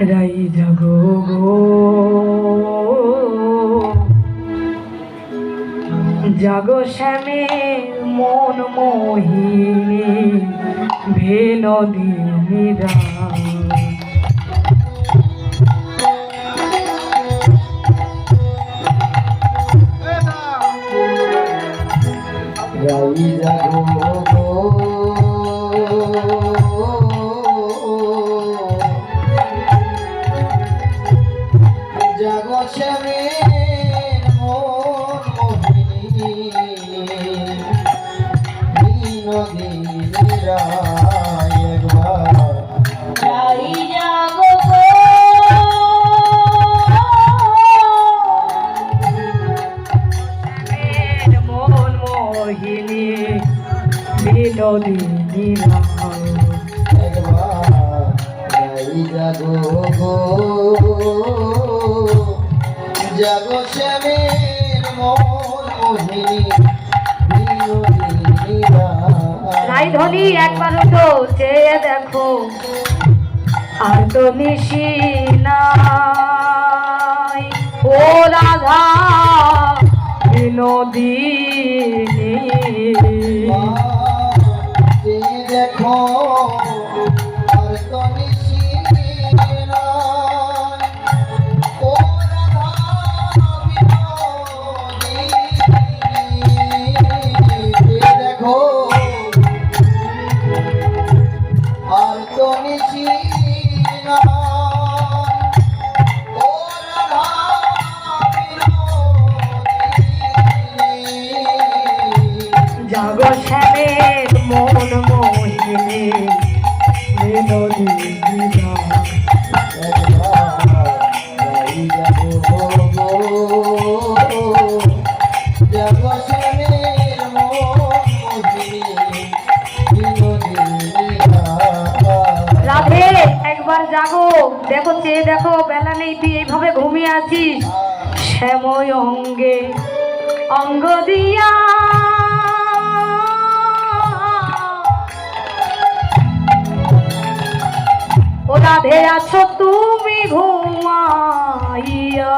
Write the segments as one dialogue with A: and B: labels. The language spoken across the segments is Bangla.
A: রাই জাগো গো। জাগো শ্যামে মন মোহিনী ভেনদিনী রায়
B: জাগো শ্যামে মোহিনী। বিনোদিনী রায় একবার
C: যাই যাব গো।
B: জাগো শ্যামের মন মোহিনী
A: রাই ধনি একবার ওঠো চেয়ে দেখো। আর তো নিশি নাই। ও রাধা বিনোদিনী।
B: দেখো। আর তো আর তো নিশি নাই। ও রাধা বিনোদিনী।
A: জাগো শ্যামের মন মোহিনী বিনোদিনী একবার জাগো। দেখো, চেয়ে দেখো, বেলা নেই, তুই এইভাবে ঘুমিয়ে আছিস? শ্যাময় অঙ্গে, অঙ্গ দিয়া। ও রাধে আছো তুমি ঘুমাইয়া।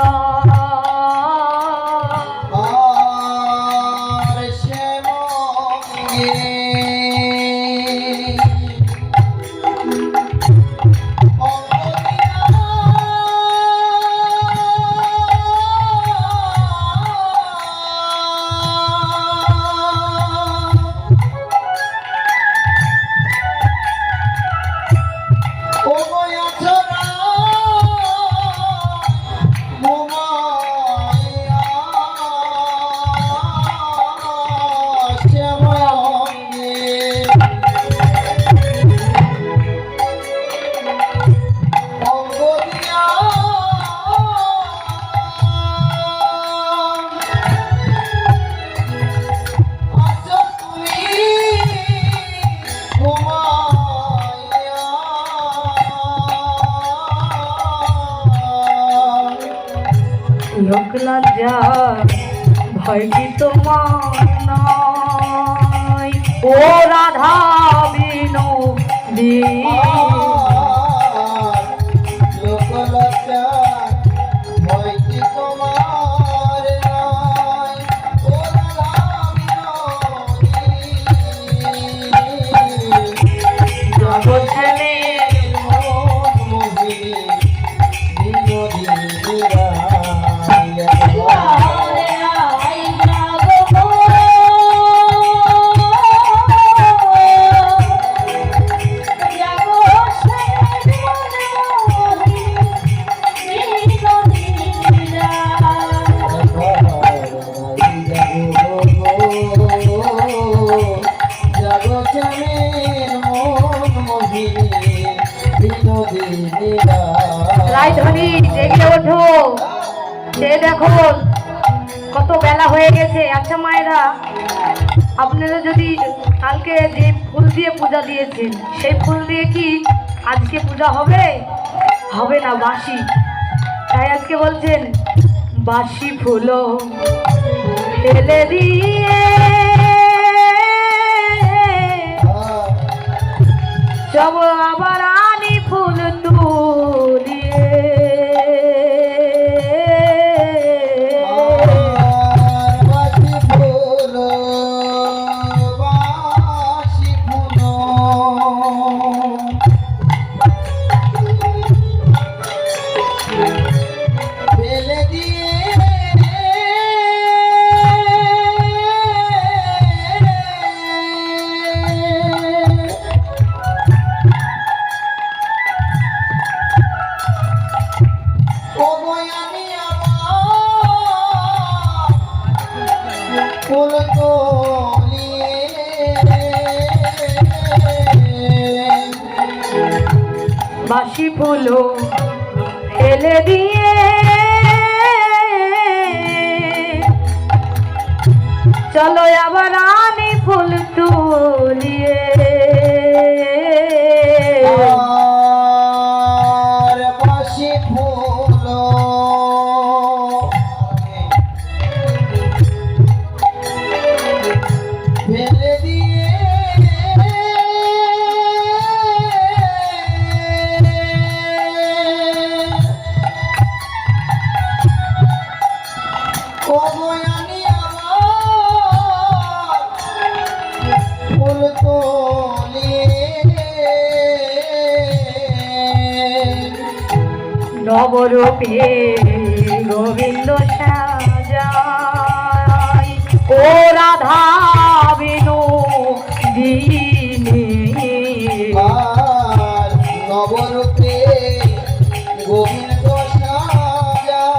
A: লোক যা ভয় কি তোমার ও রাধা বিনোদিনী রায়ধনী জেগে ওঠো সে দেখো, কত বেলা হয়ে গেছে। আচ্ছা মায়েরা, আপনারা যদি কালকে যে ফুল দিয়ে পূজা দিয়েছেন, সেই ফুল দিয়ে কি আজকে পূজা হবে? হবে না বাসি তাই আজকে বলছেন বাসি ফুলো ফেলে দিয়ে বাসি ফুলো ফেলে দিয়ে। চলো আবার আমি ফুল
B: তুলি। তোলে
A: নবরূপে গোবিন্দ সাজাই ও রাধা বিনু দিনে
B: আর নবরূপে গোবিন্দ সাজায়